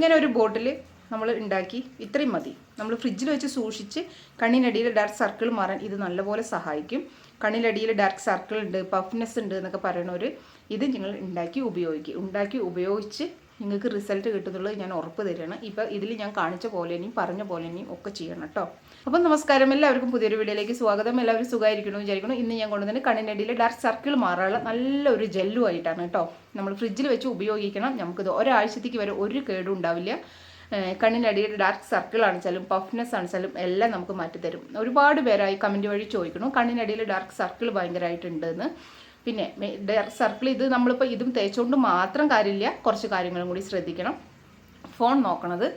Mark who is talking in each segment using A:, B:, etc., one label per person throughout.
A: ഇങ്ങനെ ഒരു ബോട്ടിൽ നമ്മൾ ഉണ്ടാക്കി ഇത്രയും മതി. നമ്മൾ ഫ്രിഡ്ജിൽ വെച്ച് സൂക്ഷിച്ച് കണ്ണിനടിയിൽ ഡാർക്ക് സർക്കിൾ മാറാൻ ഇത് നല്ലപോലെ സഹായിക്കും. കണ്ണിനടിയിൽ ഡാർക്ക് സർക്കിൾ ഉണ്ട് പഫ്നെസ് ഉണ്ട് എന്നൊക്കെ പറയുന്നവർ ഇത് നിങ്ങൾ ഉണ്ടാക്കി ഉപയോഗിക്കുക ഉണ്ടാക്കി ഉപയോഗിച്ച് നിങ്ങൾക്ക് റിസൾട്ട് കിട്ടുന്നുള്ളത് ഞാൻ ഉറപ്പ് തരികയാണ്. ഇപ്പോൾ ഇതിൽ ഞാൻ കാണിച്ച പോലെ ഇനിയും പറഞ്ഞ പോലെ ഇനിയും ഒക്കെ ചെയ്യണം കേട്ടോ. അപ്പം നമസ്കാരം എല്ലാവർക്കും പുതിയൊരു വീഡിയോയിലേക്ക് സ്വാഗതം. എല്ലാവരും സുഖമായിരിക്കണമെന്ന് വിചാരിക്കണം ഇന്ന് ഞാൻ കൊണ്ടുവന്നത് കണ്ണിനടിയിൽ ഡാർക്ക് സർക്കിൾ മാറാനുള്ള നല്ലൊരു ജെല്ലു ആയിട്ടാണ് കേട്ടോ. നമ്മൾ ഫ്രിഡ്ജിൽ വെച്ച് ഉപയോഗിക്കണം. നമുക്കിത് ഒരാഴ്ചത്തേക്ക് വരെ ഒരു കേടും ഉണ്ടാവില്ല. കണ്ണിനടിയിൽ ഡാർക്ക് സർക്കിൾ ആണെച്ചാലും പഫ്നെസ് ആണെച്ചാലും എല്ലാം നമുക്ക് മാറ്റിത്തരും. ഒരുപാട് പേരായി കമന്റ് വഴി ചോദിക്കണം കണ്ണിനടിയിൽ ഡാർക്ക് സർക്കിൾ ഭയങ്കരമായിട്ടുണ്ടെന്ന് പിന്നെ സർക്കിൾ ഇത് നമ്മളിപ്പോൾ ഇതും തേച്ചുകൊണ്ട് മാത്രം കാര്യമില്ല. കുറച്ച് കാര്യങ്ങളും കൂടി ശ്രദ്ധിക്കണം. ഫോൺ നോക്കണത്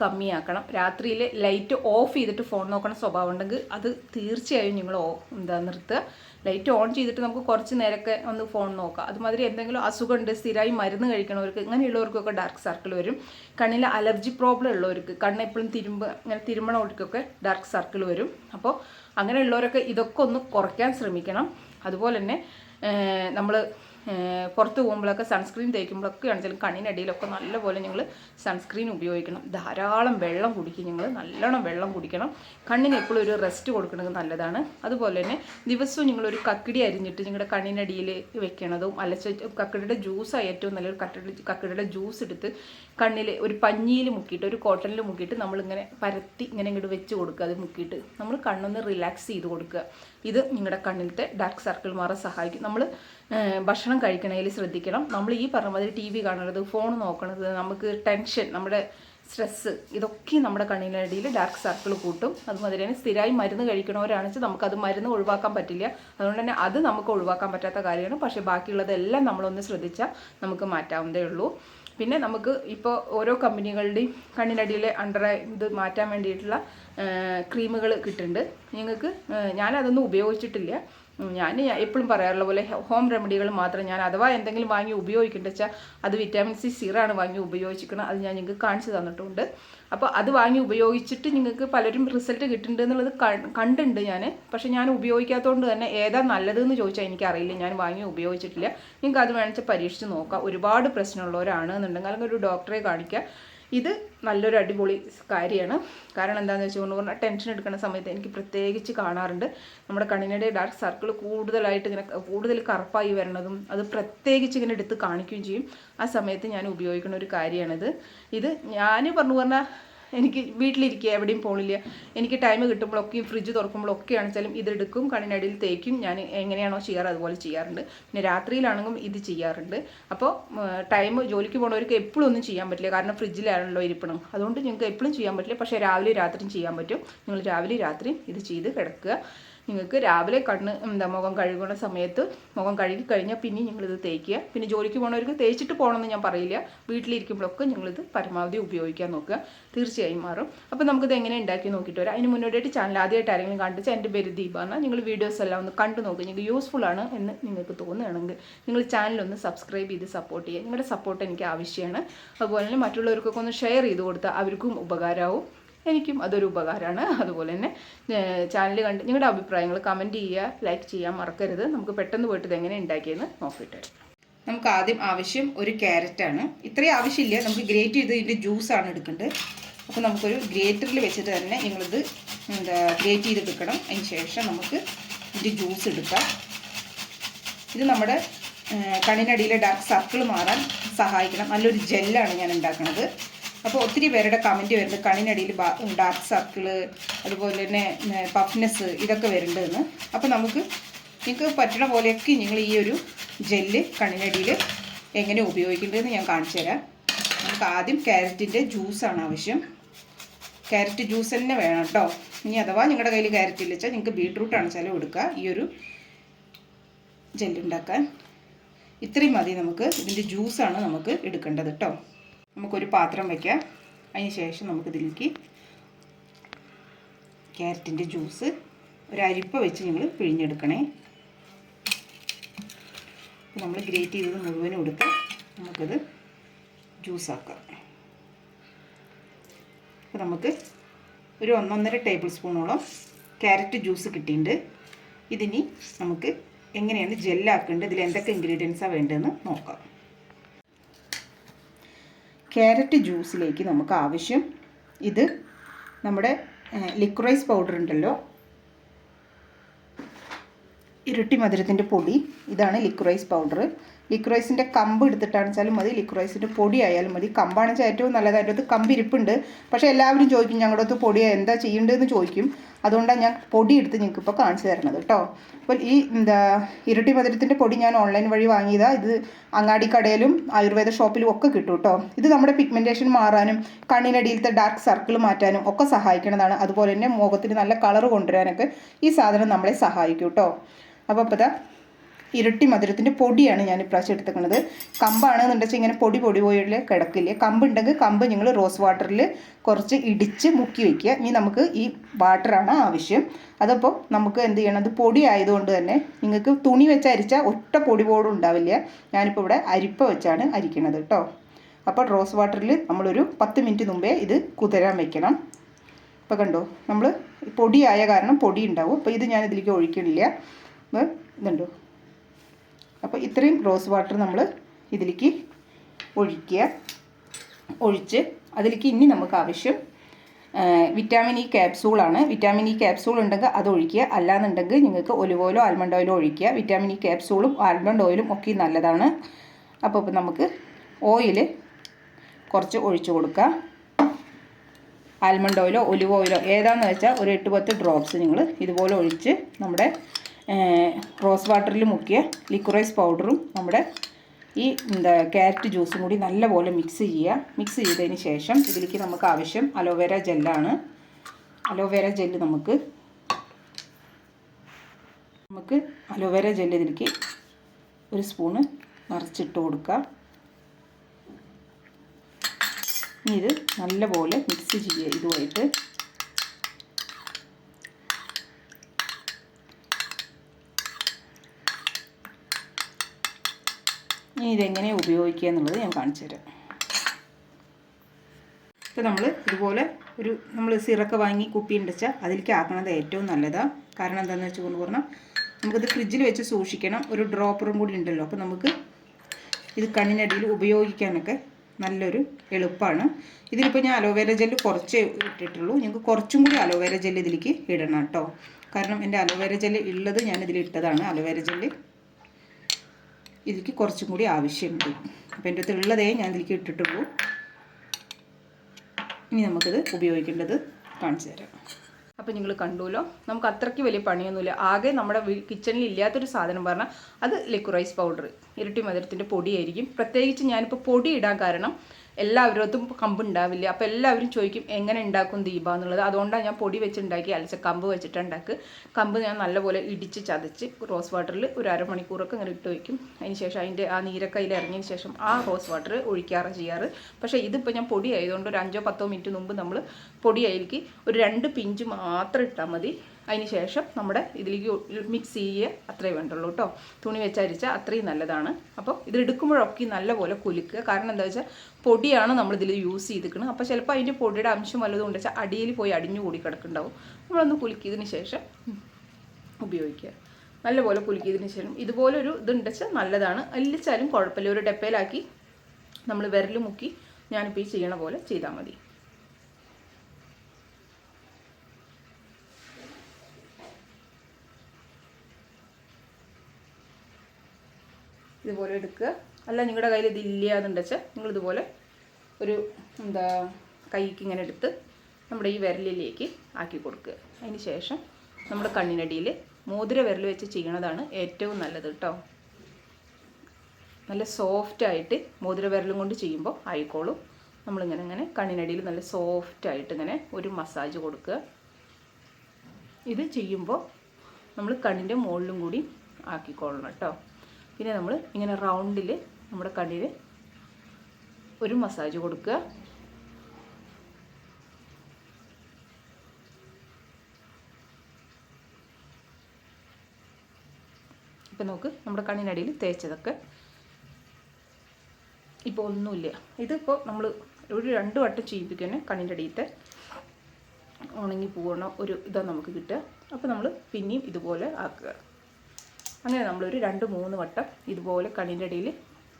A: കമ്മിയാക്കണം. രാത്രിയിൽ ലൈറ്റ് ഓഫ് ചെയ്തിട്ട് ഫോൺ നോക്കണ സ്വഭാവം ഉണ്ടെങ്കിൽ അത് തീർച്ചയായും നിങ്ങൾ എന്താ നിർത്തുക. ലൈറ്റ് ഓൺ ചെയ്തിട്ട് നമുക്ക് കുറച്ച് നേരമൊക്കെ ഒന്ന് ഫോൺ നോക്കാം. അതുമാതിരി എന്തെങ്കിലും അസുഖമുണ്ട് സ്ഥിരമായി മരുന്ന് കഴിക്കണവർക്ക് ഇങ്ങനെയുള്ളവർക്കൊക്കെ ഡാർക്ക് സർക്കിൾ വരും. കണ്ണിൽ അലർജി പ്രോബ്ലം ഉള്ളവർക്ക് കണ്ണ് എപ്പോഴും തിരുമ്പ് ഇങ്ങനെ തിരുമണവർക്കൊക്കെ ഡാർക്ക് സർക്കിൾ വരും. അപ്പോൾ അങ്ങനെയുള്ളവരൊക്കെ ഇതൊക്കെ ഒന്ന് കുറയ്ക്കാൻ ശ്രമിക്കണം. അതുപോലെ തന്നെ നമ്മൾ പുറത്ത് പോകുമ്പോഴൊക്കെ സൺസ്ക്രീൻ തേക്കുമ്പോഴൊക്കെ ആണെങ്കിലും കണ്ണിനടിയിലൊക്കെ നല്ലപോലെ ഞങ്ങൾ സൺസ്ക്രീൻ ഉപയോഗിക്കണം. ധാരാളം വെള്ളം കുടിക്കും ഞങ്ങൾ നല്ലോണം വെള്ളം കുടിക്കണം. കണ്ണിന് എപ്പോഴും ഒരു റെസ്റ്റ് കൊടുക്കുന്നത് നല്ലതാണ്. അതുപോലെ തന്നെ ദിവസവും നിങ്ങളൊരു കക്കിടി അരിഞ്ഞിട്ട് നിങ്ങളുടെ കണ്ണിനടിയിൽ വെക്കണതും അല്ല കക്കിടിയുടെ ജ്യൂസാണ് ഏറ്റവും നല്ലൊരു കക്കടി കക്കിടിയുടെ ജ്യൂസ് എടുത്ത് കണ്ണിൽ ഒരു പഞ്ഞിയിൽ മുക്കിയിട്ട് ഒരു കോട്ടണിൽ മുക്കിയിട്ട് നമ്മളിങ്ങനെ പരത്തി ഇങ്ങനെ ഇങ്ങോട്ട് വെച്ച് കൊടുക്കുക. അത് മുക്കിയിട്ട് നമ്മൾ കണ്ണൊന്ന് റിലാക്സ് ചെയ്ത് കൊടുക്കുക. ഇത് നിങ്ങളുടെ കണ്ണിലത്തെ ഡാർക്ക് സർക്കിൾ മാറാൻ സഹായിക്കും. നമ്മൾ ഭക്ഷണം കഴിക്കണതിൽ ശ്രദ്ധിക്കണം. നമ്മൾ ഈ പറഞ്ഞ മാതിരി ടി വി കാണുന്നത് ഫോൺ നോക്കണത് നമുക്ക് ടെൻഷൻ നമ്മുടെ സ്ട്രെസ്സ് ഇതൊക്കെ നമ്മുടെ കണ്ണിനടിയിൽ ഡാർക്ക് സർക്കിൾ കൂട്ടും. അതുമാതിരി തന്നെ സ്ഥിരമായി മരുന്ന് കഴിക്കണവരാണെന്ന് നമുക്കത് മരുന്ന് ഒഴിവാക്കാൻ പറ്റില്ല. അതുകൊണ്ട് തന്നെ അത് നമുക്ക് ഒഴിവാക്കാൻ പറ്റാത്ത കാര്യമാണ്. പക്ഷേ ബാക്കിയുള്ളതെല്ലാം നമ്മളൊന്ന് ശ്രദ്ധിച്ചാൽ നമുക്ക് മാറ്റാവുന്നതേ ഉള്ളൂ. പിന്നെ നമുക്ക് ഇപ്പോൾ ഓരോ കമ്പനികളുടെയും കണ്ണിനടിയിലെ അണ്ടർ ഇത് മാറ്റാൻ വേണ്ടിയിട്ടുള്ള ക്രീമുകൾ കിട്ടുന്നുണ്ട്. നിങ്ങൾക്ക് ഞാനതൊന്നും ഉപയോഗിച്ചിട്ടില്ല. ഞാൻ എപ്പോഴും പറയാറുള്ള പോലെ ഹോം റെമഡികൾ മാത്രം ഞാൻ അഥവാ എന്തെങ്കിലും വാങ്ങി ഉപയോഗിക്കേണ്ട വെച്ചാൽ അത് വിറ്റാമിൻ സി സിറാണ് വാങ്ങി ഉപയോഗിച്ചിരിക്കണം അത് ഞാൻ നിങ്ങൾക്ക് കാണിച്ചു തന്നിട്ടുണ്ട്. അപ്പോൾ അത് വാങ്ങി ഉപയോഗിച്ചിട്ട് നിങ്ങൾക്ക് പലരും റിസൾട്ട് കിട്ടുന്നുണ്ട് എന്നുള്ളത് കണ്ടുണ്ട് ഞാൻ പക്ഷേ ഞാൻ ഉപയോഗിക്കാത്തതുകൊണ്ട് തന്നെ ഏതാ നല്ലതെന്ന് ചോദിച്ചാൽ എനിക്കറിയില്ല. ഞാൻ വാങ്ങി ഉപയോഗിച്ചിട്ടില്ല. നിങ്ങൾക്ക് അത് വേണമെന്ന് വെച്ചാൽ പരീക്ഷിച്ച് നോക്കാം. ഒരുപാട് പ്രശ്നമുള്ളവരാണ് എന്നുണ്ടെങ്കിൽ അല്ലെങ്കിൽ ഒരു ഡോക്ടറെ കാണിക്കുക ഇത് നല്ലൊരു അടിപൊളി കാര്യമാണ്. കാരണം എന്താണെന്ന് വെച്ചുകൊണ്ട് പറഞ്ഞാൽ ടെൻഷൻ എടുക്കുന്ന സമയത്ത് എനിക്ക് പ്രത്യേകിച്ച് കാണാറുണ്ട്. നമ്മുടെ കണ്ണിനിടെ ഡാർക്ക് സർക്കിൾ കൂടുതലായിട്ട് ഇങ്ങനെ കൂടുതൽ കറുപ്പായി വരണതും അത് പ്രത്യേകിച്ച് ഇങ്ങനെ എടുത്ത് കാണിക്കുകയും ചെയ്യും. ആ സമയത്ത് ഞാൻ ഉപയോഗിക്കുന്ന ഒരു കാര്യമാണിത്. ഇത് ഞാൻ പറഞ്ഞു പറഞ്ഞാൽ എനിക്ക് വീട്ടിലിരിക്കുക എവിടെയും പോണില്ല. എനിക്ക് ടൈം കിട്ടുമ്പോഴൊക്കെയും ഫ്രിഡ്ജ് തുറക്കുമ്പോഴൊക്കെ ആണെച്ചാലും ഇതെടുക്കും കണ്ണിനടിയിൽ തേക്കും ഞാൻ എങ്ങനെയാണോ ചെയ്യാറ് അതുപോലെ ചെയ്യാറുണ്ട്. പിന്നെ രാത്രിയിലാണെങ്കിലും ഇത് ചെയ്യാറുണ്ട്. അപ്പോൾ ടൈം ജോലിക്ക് പോകുന്നവർക്ക് എപ്പോഴും ഒന്നും ചെയ്യാൻ പറ്റില്ല. കാരണം ഫ്രിഡ്ജിലാണല്ലോ ഇരിപ്പണം. അതുകൊണ്ട് നിങ്ങൾക്ക് എപ്പോഴും ചെയ്യാൻ പറ്റില്ല. പക്ഷേ രാവിലെ രാത്രിയും ചെയ്യാൻ പറ്റും. നിങ്ങൾ രാവിലെ രാത്രിയും ഇത് ചെയ്ത് കിടക്കുക. നിങ്ങൾക്ക് രാവിലെ കണ്ണ് എന്താ മുഖം കഴുകുന്ന സമയത്ത് മുഖം കഴുകി കഴിഞ്ഞാൽ പിന്നെ നിങ്ങളിത് തേക്കുക. പിന്നെ ജോലിക്ക് പോകുന്നവർക്ക് തേച്ചിട്ട് പോകണമെന്ന് ഞാൻ പറയില്ല. വീട്ടിലിരിക്കുമ്പോഴൊക്കെ നിങ്ങളിത് പരമാവധി ഉപയോഗിക്കാൻ നോക്കുക. തീർച്ചയായും മാറും. അപ്പോൾ നമുക്കിത് എങ്ങനെ ഉണ്ടാക്കി നോക്കിയിട്ട് വരാം. അതിന് മുന്നോട്ടായിട്ട് ചാനൽ ആദ്യമായിട്ട് ആരെങ്കിലും കണ്ടിച്ച് എന്റെ പേര് ദീപ എന്നാൽ നിങ്ങൾ വീഡിയോസ് എല്ലാം ഒന്ന് കണ്ടു നോക്കുക നിങ്ങൾക്ക് യൂസ്ഫുൾ ആണ് എന്ന് നിങ്ങൾക്ക് തോന്നുകയാണെങ്കിൽ നിങ്ങൾ ചാനലൊന്ന് സബ്സ്ക്രൈബ് ചെയ്ത് സപ്പോർട്ട് ചെയ്യുക. നിങ്ങളുടെ സപ്പോർട്ട് എനിക്ക് ആവശ്യമാണ്. അതുപോലെ തന്നെ മറ്റുള്ളവർക്കൊക്കെ ഒന്ന് ഷെയർ ചെയ്ത് കൊടുത്താൽ അവർക്കും ഉപകാരമാവും. എനിക്കും അതൊരു ഉപകാരമാണ്. അതുപോലെ തന്നെ ചാനൽ കണ്ട് നിങ്ങളുടെ അഭിപ്രായങ്ങൾ കമന്റ് ചെയ്യുക ലൈക്ക് ചെയ്യാൻ മറക്കരുത്. നമുക്ക് പെട്ടെന്ന് പോയിട്ട് ഇത് എങ്ങനെ ഉണ്ടാക്കിയെന്ന് നോക്കിയിട്ട്. നമുക്ക് ആദ്യം ആവശ്യം ഒരു ക്യാരറ്റാണ് ഇത്രയും ആവശ്യമില്ല. നമുക്ക് ഗ്രേറ്റ് ചെയ്ത് ഇതിന്റെ ജ്യൂസാണ് എടുക്കേണ്ടത്. അപ്പോൾ നമുക്കൊരു ഗ്രേറ്ററിൽ വെച്ചിട്ട് തന്നെ നിങ്ങളിത് എന്താ ഗ്രേറ്റ് ചെയ്തെടുക്കണം അതിന് ശേഷം നമുക്ക് ഇതിന്റെ ജ്യൂസ് എടുക്കാം. ഇത് നമ്മുടെ കണ്ണിനടിയിലെ ഡാർക്ക് സർക്കിൾ മാറാൻ സഹായിക്കണം. നല്ലൊരു ജെല്ലാണ് ഞാൻ ഉണ്ടാക്കുന്നത് അപ്പോൾ ഒത്തിരി പേരുടെ കമന്റ് വരുന്നത് കണ്ണിനടിയിൽ ഡാർക്ക് സർക്കിൾ അതുപോലെ തന്നെ പഫ്നെസ് ഇതൊക്കെ വരുന്നുണ്ടെന്ന്. അപ്പോൾ നമുക്ക് നിങ്ങൾക്ക് പറ്റണ പോലെയൊക്കെ നിങ്ങൾ ഈ ഒരു ജെല്ല് കണ്ണിനടിയിൽ എങ്ങനെ ഉപയോഗിക്കേണ്ടതെന്ന് ഞാൻ കാണിച്ചു തരാം. നമുക്ക് ആദ്യം ക്യാരറ്റിന്റെ ജ്യൂസാണ് ആവശ്യം. ക്യാരറ്റ് ജ്യൂസ് തന്നെ വേണം കേട്ടോ ഇനി അഥവാ നിങ്ങളുടെ കയ്യിൽ ക്യാരറ്റ് ഇല്ല വെച്ചാൽ നിങ്ങൾക്ക് ബീട്രൂട്ട് ആണെച്ചാലും എടുക്കുക ഈ ഒരു ജെല്ലുണ്ടാക്കാൻ ഇത്രയും മതി നമുക്ക്. ഇതിന്റെ ജ്യൂസാണ് നമുക്ക് എടുക്കേണ്ടത് കേട്ടോ നമുക്കൊരു പാത്രം വയ്ക്കാം അതിന് ശേഷം നമുക്കിതിലേക്ക് ക്യാരറ്റിന്റെ ജ്യൂസ് ഒരരിപ്പ വെച്ച് ഞങ്ങൾ പിഴിഞ്ഞെടുക്കണേ. നമ്മൾ ഗ്രേറ്റ് ചെയ്തത് മുഴുവനും എടുത്ത് നമുക്കത് ജ്യൂസാക്കാം. അപ്പോൾ നമുക്ക് ഒരു ഒന്നൊന്നര ടേബിൾ സ്പൂണോളം ക്യാരറ്റ് ജ്യൂസ് കിട്ടിയിട്ടുണ്ട്. ഇതിനി നമുക്ക് എങ്ങനെയാണ് ജെല്ലാക്കേണ്ടത് ഇതിൽ എന്തൊക്കെ ഇൻഗ്രീഡിയൻസാണ് വേണ്ടതെന്ന് നോക്കാം. ക്യാരറ്റ് ജ്യൂസിലേക്ക് നമുക്ക് ആവശ്യം ഇത് നമ്മുടെ ലിക്വറൈസ് പൗഡർ ഉണ്ടല്ലോ. ഇരട്ടി മധുരത്തിന്റെ പൊടി. ഇതാണ് ലിക്വറൈസ് പൗഡർ ലിക്വറൈസിന്റെ കമ്പ് എടുത്തിട്ടാണ് വെച്ചാലും മതി. ലിക്വറൈസിന്റെ പൊടി ആയാലും മതി. കമ്പാണെന്ന് വെച്ചാൽ ഏറ്റവും നല്ലത് അതിന്റെ അടുത്ത് കമ്പ് ഇരിപ്പുണ്ട്. പക്ഷേ എല്ലാവരും ചോദിക്കും ഞങ്ങളുടെ അടുത്ത് പൊടി എന്താ ചെയ്യേണ്ടതെന്ന് ചോദിക്കും. അതുകൊണ്ടാണ് ഞാൻ പൊടി എടുത്ത് നിങ്ങൾക്ക് ഇപ്പോൾ കാണിച്ചു തരണത് കേട്ടോ. അപ്പോൾ ഈ എന്താ ഇരട്ടി മധുരത്തിന്റെ പൊടി ഞാൻ ഓൺലൈൻ വഴി വാങ്ങിയതാണ് ഇത് അങ്ങാടി കടയിലും ആയുർവേദ ഷോപ്പിലും ഒക്കെ കിട്ടും കേട്ടോ. ഇത് നമ്മുടെ പിഗ്മെന്റേഷൻ മാറാനും കണ്ണിനടിയിലത്തെ ഡാർക്ക് സർക്കിൾ മാറ്റാനും ഒക്കെ സഹായിക്കുന്നതാണ് അതുപോലെ തന്നെ മുഖത്തിന് നല്ല കളർ കൊണ്ടുവരാനൊക്കെ ഈ സാധനം നമ്മളെ സഹായിക്കും കേട്ടോ. അപ്പോൾ അപ്പോൾ ഇരട്ടി മധുരത്തിന്റെ പൊടിയാണ് ഞാൻ ഇപ്രാവശ്യം എടുത്തേക്കുന്നത് കമ്പാണെന്നുണ്ടെച്ചാൽ ഇങ്ങനെ പൊടി പൊടി പോയുള്ള കിടക്കില്ലേ? കമ്പുണ്ടെങ്കിൽ കമ്പ് നിങ്ങൾ റോസ് വാട്ടറിൽ കുറച്ച് ഇടിച്ച് മുക്കി വയ്ക്കുക ഇനി നമുക്ക് ഈ വാട്ടറാണ് ആവശ്യം. അതപ്പോൾ നമുക്ക് എന്ത് ചെയ്യണം? അത് പൊടി ആയതുകൊണ്ട് തന്നെ നിങ്ങൾക്ക് തുണി വെച്ച് അരിച്ചാൽ ഒറ്റ പൊടി പോലും ഉണ്ടാവില്ല. ഞാനിപ്പോൾ ഇവിടെ അരിപ്പ വെച്ചാണ് അരിക്കണത് കേട്ടോ. അപ്പോൾ റോസ് വാട്ടറിൽ നമ്മളൊരു പത്ത് മിനിറ്റ് മുമ്പേ ഇത് കുതിരാൻ വെക്കണം. ഇപ്പോൾ കണ്ടോ? നമ്മൾ പൊടിയായ കാരണം പൊടി ഉണ്ടാവും. അപ്പോൾ ഇത് ഞാൻ ഇതിലേക്ക് ഒഴിക്കണില്ല. ഇതുണ്ടോ അപ്പോൾ ഇത്രയും റോസ് വാട്ടർ നമ്മൾ ഇതിലേക്ക് ഒഴിക്കുക. ഒഴിച്ച് അതിലേക്ക് ഇനി നമുക്ക് ആവശ്യം വിറ്റാമിൻ ഇ ക്യാപ്സൂളാണ് വിറ്റാമിൻ ഇ ക്യാപ്സൂൾ ഉണ്ടെങ്കിൽ അത് ഒഴിക്കുക. അല്ലാന്നുണ്ടെങ്കിൽ നിങ്ങൾക്ക് ഒലിവ് ഓയിലോ ആൽമണ്ട് ഓയിലോ ഒഴിക്കുക. വിറ്റാമിൻ ഇ ക്യാപ്സൂളും ആൽമണ്ട് ഓയിലും ഒക്കെ നല്ലതാണ്. അപ്പോൾ ഇപ്പം നമുക്ക് ഓയിൽ കുറച്ച് ഒഴിച്ചു കൊടുക്കാം. ആൽമണ്ട് ഓയിലോ ഒലിവ് ഓയിലോ ഏതാണെന്ന് വെച്ചാൽ ഒരു എട്ട് പത്ത് ഡ്രോപ്സ് നിങ്ങൾ ഇതുപോലെ ഒഴിച്ച് നമ്മുടെ റോസ് വാട്ടറിൽ മുക്കിയ ലിക്വറൈസ് പൗഡറും നമ്മുടെ ഈ എന്താ ക്യാരറ്റ് ജ്യൂസും കൂടി നല്ലപോലെ മിക്സ് ചെയ്യുക. മിക്സ് ചെയ്തതിന് ശേഷം ഇതിലേക്ക് നമുക്ക് ആവശ്യം അലോവേര ജെല്ലാണ് അലോവേര ജെല്ല് നമുക്ക് നമുക്ക് അലോവേര ജെല്ല് ഇതിലേക്ക് ഒരു സ്പൂണ് നിറച്ചിട്ട് കൊടുക്കുക. ഇനി ഇത് നല്ലപോലെ മിക്സ് ചെയ്യുക ഇതുമായിട്ട്. ഇതെങ്ങനെ ഉപയോഗിക്കുക എന്നുള്ളത് ഞാൻ കാണിച്ചു തരാം. ഇപ്പോൾ നമ്മൾ ഇതുപോലെ ഒരു നമ്മൾ സിറക്ക വാങ്ങി കുപ്പി ഉണ്ടെച്ചാൽ അതിലേക്ക് ആക്കണത് ഏറ്റവും നല്ലതാണ് കാരണം എന്താണെന്ന് വെച്ച് കൊണ്ട് പറഞ്ഞാൽ നമുക്കിത് ഫ്രിഡ്ജിൽ വെച്ച് സൂക്ഷിക്കണം. ഒരു ഡ്രോപ്പറും കൂടി ഉണ്ടല്ലോ അപ്പോൾ നമുക്ക് ഇത് കണ്ണിനടിയിൽ ഉപയോഗിക്കാനൊക്കെ നല്ലൊരു എളുപ്പമാണ് ഇതിലിപ്പോൾ ഞാൻ അലോവേര ജെല്ല് കുറച്ചേ ഇട്ടിട്ടുള്ളൂ. ഞങ്ങൾക്ക് കുറച്ചും കൂടി അലോവേര ജെല്ല് ഇതിലേക്ക് ഇടണം കേട്ടോ. കാരണം എന്റെ അലോവേര ജെല്ല് ഉള്ളത് ഞാൻ ഇട്ടതാണ്. അലോവേര ജെല്ല് ഇതിലേക്ക് കുറച്ചും കൂടി ആവശ്യമുണ്ട്. അപ്പോൾ എന്റെ അടുത്ത് ഉള്ളതേ ഞാൻ ഇതിലേക്ക് ഇട്ടിട്ടുള്ളൂ ഇനി നമുക്കിത് ഉപയോഗിക്കേണ്ടത് കാണിച്ചു തരാം. അപ്പോൾ നിങ്ങൾ കണ്ടുല്ലോ നമുക്ക് അത്രയ്ക്ക് വലിയ പണിയൊന്നുമില്ല. ആകെ നമ്മുടെ കിച്ചണിൽ ഇല്ലാത്തൊരു സാധനം പറഞ്ഞാൽ അത് ലിക്വറൈസ് പൗഡർ ഇരട്ടി മധുരത്തിന്റെ പൊടിയായിരിക്കും. പ്രത്യേകിച്ച് ഞാനിപ്പോൾ പൊടി ഇടാൻ കാരണം എല്ലാവരും കമ്പ് ഉണ്ടാവില്ല അപ്പോൾ എല്ലാവരും ചോദിക്കും എങ്ങനെ ഉണ്ടാക്കും ദീപ? എന്നുള്ളത്. അതുകൊണ്ടാണ് ഞാൻ പൊടി വെച്ചുണ്ടാക്കി അലച്ച കമ്പ് വെച്ചിട്ട് ഉണ്ടാക്കുക. കമ്പ് ഞാൻ നല്ലപോലെ ഇടിച്ച് ചതച്ച് റോസ് വാട്ടറിൽ ഒരു അരമണിക്കൂറൊക്കെ ഇങ്ങനെ ഇട്ട് വയ്ക്കും. അതിന് ശേഷം അതിന്റെ ആ നീരൊക്കെ അതിൽ ഇറങ്ങിയതിന് ശേഷം ആ റോസ് വാട്ടർ ഒഴിക്കാറ് ചെയ്യാറ്. പക്ഷേ ഇതിപ്പോൾ ഞാൻ പൊടി ആയതുകൊണ്ട് ഒരു അഞ്ചോ പത്തോ മിനിറ്റ് മുമ്പ് നമ്മൾ പൊടിയായിരിക്കും ഒരു രണ്ട് പിഞ്ച് മാത്രം ഇട്ടാൽ മതി. അതിന് ശേഷം നമ്മുടെ ഇതിലേക്ക് മിക്സ് ചെയ്യുക അത്രേ വേണ്ടുള്ളൂ കേട്ടോ. തുണി വെച്ചരിച്ചാൽ അത്രയും നല്ലതാണ്. അപ്പോൾ ഇത് എടുക്കുമ്പോഴൊക്കെ നല്ലപോലെ കുലുക്കുക. കാരണം എന്താ വെച്ചാൽ പൊടിയാണ് നമ്മളിതിൽ യൂസ് ചെയ്തിരിക്കുന്നത് അപ്പോൾ ചിലപ്പോൾ അതിന്റെ പൊടിയുടെ അംശം വല്ലതും ഉണ്ട് വെച്ചാൽ അടിയിൽ പോയി അടിഞ്ഞു കൂടി കിടക്കുന്നുണ്ടാവും. നമ്മളൊന്ന് കുലുക്കിയതിന് ശേഷം ഉപയോഗിക്കുക. നല്ലപോലെ കുലുക്കിയതിന് ശേഷം ഇതുപോലൊരു ഇതുണ്ട് വെച്ചാൽ നല്ലതാണ്. അല്ലിച്ചാലും കുഴപ്പമില്ല. ഒരു ഡപ്പയിലാക്കി നമ്മൾ വിരൽ മുക്കി ഞാനിപ്പോൾ ഈ ചെയ്യണ പോലെ ചെയ്താൽ മതി. ഇതുപോലെ എടുക്കുക. അല്ല നിങ്ങളുടെ കയ്യിൽ ഇതില്ല വെച്ചാൽ നിങ്ങളിതുപോലെ ഒരു എന്താ കൈക്ക് ഇങ്ങനെ എടുത്ത് നമ്മുടെ ഈ വിരലിലേക്ക് ആക്കി കൊടുക്കുക. അതിന് ശേഷം നമ്മുടെ കണ്ണിനടിയിൽ മോതിര വിരൽ വെച്ച് ചെയ്യണതാണ് ഏറ്റവും നല്ലത് കേട്ടോ. നല്ല സോഫ്റ്റായിട്ട് മോതിര വിരലും കൊണ്ട് ചെയ്യുമ്പോൾ ആയിക്കോളും. നമ്മളിങ്ങനെ ഇങ്ങനെ കണ്ണിനടിയിൽ നല്ല സോഫ്റ്റായിട്ട് ഇങ്ങനെ ഒരു മസാജ് കൊടുക്കുക. ഇത് ചെയ്യുമ്പോൾ നമ്മൾ കണ്ണിന്റെ മുകളിലും കൂടി ആക്കിക്കൊള്ളണം കേട്ടോ. പിന്നെ നമ്മൾ ഇങ്ങനെ റൗണ്ടിൽ നമ്മുടെ കണ്ണിന് ഒരു മസാജ് കൊടുക്കുക. ഇപ്പം നമുക്ക് നമ്മുടെ കണ്ണിനടിയിൽ തേച്ചതൊക്കെ. ഇപ്പോൾ ഒന്നുമില്ല. ഇതിപ്പോൾ നമ്മൾ ഒരു രണ്ട് വട്ടം ചെയ്യിപ്പിക്കാൻ കണ്ണിന്റെ അടിയിലത്തെ ഉണങ്ങി പോകണ ഒരു ഇതാണ് നമുക്ക് കിട്ടുക. അപ്പോൾ നമ്മൾ പിന്നെയും ഇതുപോലെ ആക്കുക. അങ്ങനെ നമ്മളൊരു രണ്ട് മൂന്ന് വട്ടം ഇതുപോലെ കണ്ണിന്റെ ഇടയിൽ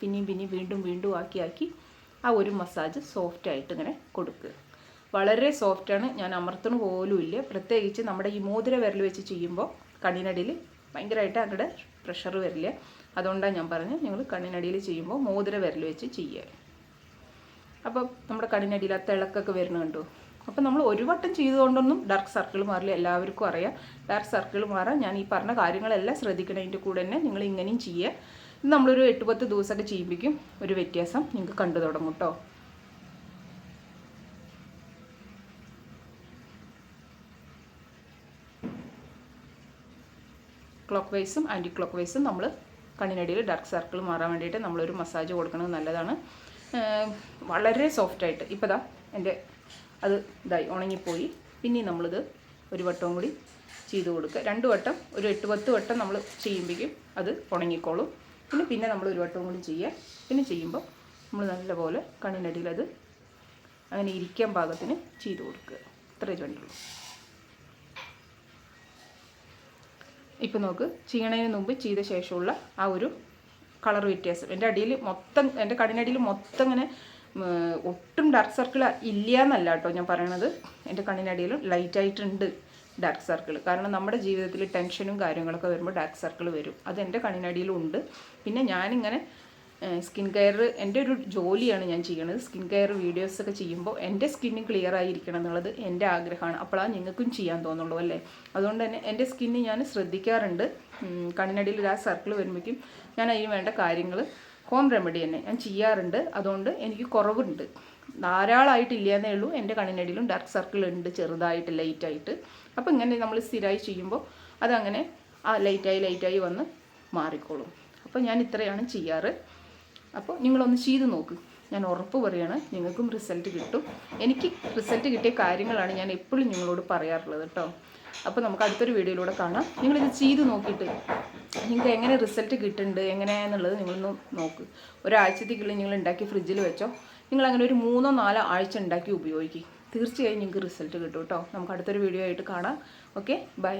A: പിന്നെയും പിന്നെയും വീണ്ടും വീണ്ടും ആക്കി ആക്കി ആ ഒരു മസാജ് സോഫ്റ്റായിട്ട് ഇങ്ങനെ കൊടുക്കുക. വളരെ സോഫ്റ്റാണ് ഞാൻ അമർത്തണ പോലും ഇല്ല. പ്രത്യേകിച്ച് നമ്മുടെ ഈ മോതിര വിരൽ വെച്ച് ചെയ്യുമ്പോൾ കണ്ണിനടിയിൽ ഭയങ്കരമായിട്ട് അങ്ങടെ പ്രഷർ വരില്ല. അതുകൊണ്ടാണ് ഞാൻ പറഞ്ഞത് ഞങ്ങൾ കണ്ണിനടിയിൽ ചെയ്യുമ്പോൾ മോതിര വിരൽ വെച്ച് ചെയ്യുക. അപ്പോൾ നമ്മുടെ കണ്ണിനടിയിൽ ആ തിളക്കൊക്കെ വരുന്നത് അപ്പോൾ നമ്മൾ ഒരു വട്ടം ചെയ്തുകൊണ്ടൊന്നും ഡാർക്ക് സർക്കിൾ മാറില്ല എല്ലാവർക്കും അറിയാം. ഡാർക്ക് സർക്കിൾ മാറാൻ ഞാൻ ഈ പറഞ്ഞ കാര്യങ്ങളെല്ലാം ശ്രദ്ധിക്കണതിന്റെ കൂടെ തന്നെ നിങ്ങൾ ഇങ്ങനെയും ചെയ്യുക ഇത് നമ്മളൊരു എട്ട് പത്ത് ദിവസമൊക്കെ ചെയ്യുമ്പോഴേക്കും ഒരു വ്യത്യാസം നിങ്ങൾക്ക് കണ്ടു തുടങ്ങും കേട്ടോ ക്ലോക്ക് വൈസും ആന്റി ക്ലോക്ക് വൈസും നമ്മൾ കണ്ണിനടിയിൽ ഡാർക്ക് സർക്കിൾ മാറാൻ വേണ്ടിയിട്ട് നമ്മളൊരു മസാജ് കൊടുക്കുന്നത് നല്ലതാണ്. വളരെ സോഫ്റ്റായിട്ട് ഇപ്പോൾ ദാ എന്റെ അത് ഇതായി ഉണങ്ങിപ്പോയി. പിന്നെയും നമ്മളിത് ഒരു വട്ടവും കൂടി ചെയ്ത് കൊടുക്കുക. രണ്ട് വട്ടം ഒരു എട്ട് പത്ത് വട്ടം നമ്മൾ ചെയ്യുമ്പോഴേക്കും അത് ഉണങ്ങിക്കോളും. പിന്നെ പിന്നെ നമ്മൾ ഒരു വട്ടവും കൂടി ചെയ്യുക. പിന്നെ ചെയ്യുമ്പോൾ നമ്മൾ നല്ലപോലെ കണ്ണിനടിയിൽ അത് അങ്ങനെ ഇരിക്കാൻ പാകത്തിന് ചെയ്ത് കൊടുക്കുക. ഇത്രയേ വേണ്ടുള്ളൂ ഇപ്പം നോക്ക് ചെയ്യണതിന് മുമ്പ് ചെയ്ത ശേഷമുള്ള ആ ഒരു കളർ വ്യത്യാസം. എന്റെ അടിയിൽ മൊത്തം എന്റെ കടിനടിയിൽ മൊത്തം ഇങ്ങനെ ഒട്ടും ഡാർക്ക് സർക്കിൾ ഇല്ല എന്നല്ല കേട്ടോ ഞാൻ പറയണത്. എന്റെ കണ്ണിനടിയിൽ ലൈറ്റായിട്ടുണ്ട് ഡാർക്ക് സർക്കിൾ കാരണം നമ്മുടെ ജീവിതത്തിൽ ടെൻഷനും കാര്യങ്ങളൊക്കെ വരുമ്പോൾ ഡാർക്ക് സർക്കിൾ വരും. അത് എന്റെ കണ്ണിനടിയിലും ഉണ്ട് പിന്നെ ഞാനിങ്ങനെ സ്കിൻ കെയർ എന്റെ ഒരു ജോലിയാണ് ഞാൻ ചെയ്യണത്. സ്കിൻ കെയർ വീഡിയോസൊക്കെ ചെയ്യുമ്പോൾ എന്റെ സ്കിന്ന് ക്ലിയർ ആയിരിക്കണം എന്നുള്ളത് എന്റെ ആഗ്രഹമാണ്. അപ്പോഴാണ് നിങ്ങൾക്കും ചെയ്യാൻ തോന്നുള്ളൂ അല്ലേ? അതുകൊണ്ട് തന്നെ എന്റെ സ്കിന്ന് ഞാൻ ശ്രദ്ധിക്കാറുണ്ട്. കണ്ണിനടിയിൽ ആ സർക്കിൾ വരുമ്പോഴേക്കും ഞാൻ അതിന് വേണ്ട കാര്യങ്ങൾ ഹോം റെമഡി തന്നെ. ഞാൻ ചെയ്യാറുണ്ട്. അതുകൊണ്ട് എനിക്ക് കുറവുണ്ട്. ധാരാളമായിട്ടില്ല എന്നേ ഉള്ളൂ. എന്റെ കണ്ണിനടിയിലും ഡാർക്ക് സർക്കിൾ ഉണ്ട്. ചെറുതായിട്ട് ലൈറ്റായിട്ട് അപ്പോൾ ഇങ്ങനെ നമ്മൾ സ്ഥിരമായി ചെയ്യുമ്പോൾ അതങ്ങനെ ആ ലൈറ്റായി ലൈറ്റായി വന്ന് മാറിക്കോളും. അപ്പോൾ ഞാൻ ഇത്രയാണ് ചെയ്യാറ്. അപ്പോൾ നിങ്ങളൊന്ന് ചെയ്ത് നോക്ക്. ഞാൻ ഉറപ്പ് പറയുകയാണ് നിങ്ങൾക്കും റിസൾട്ട് കിട്ടും. എനിക്ക് റിസൾട്ട് കിട്ടിയ കാര്യങ്ങളാണ് ഞാൻ എപ്പോഴും നിങ്ങളോട് പറയാറുള്ളത് കേട്ടോ. അപ്പോൾ നമുക്ക് അടുത്തൊരു വീഡിയോയിലൂടെ കാണാം. നിങ്ങളിത് ചെയ്ത് നോക്കിയിട്ട് നിങ്ങൾക്ക് എങ്ങനെ റിസൾട്ട് കിട്ടുന്നുണ്ട് എങ്ങനെയാണെന്നുള്ളത് നിങ്ങളൊന്ന് നോക്ക്. ഒരാഴ്ചത്തേക്കുള്ളിൽ നിങ്ങൾ ഉണ്ടാക്കി ഫ്രിഡ്ജിൽ വെച്ചോ. നിങ്ങൾ അങ്ങനെ ഒരു മൂന്നോ നാലോ ആഴ്ച ഉണ്ടാക്കി ഉപയോഗിക്കും. തീർച്ചയായും നിങ്ങൾക്ക് റിസൾട്ട് കിട്ടും കേട്ടോ. നമുക്ക് അടുത്തൊരു വീഡിയോ ആയിട്ട് കാണാം. Okay bye.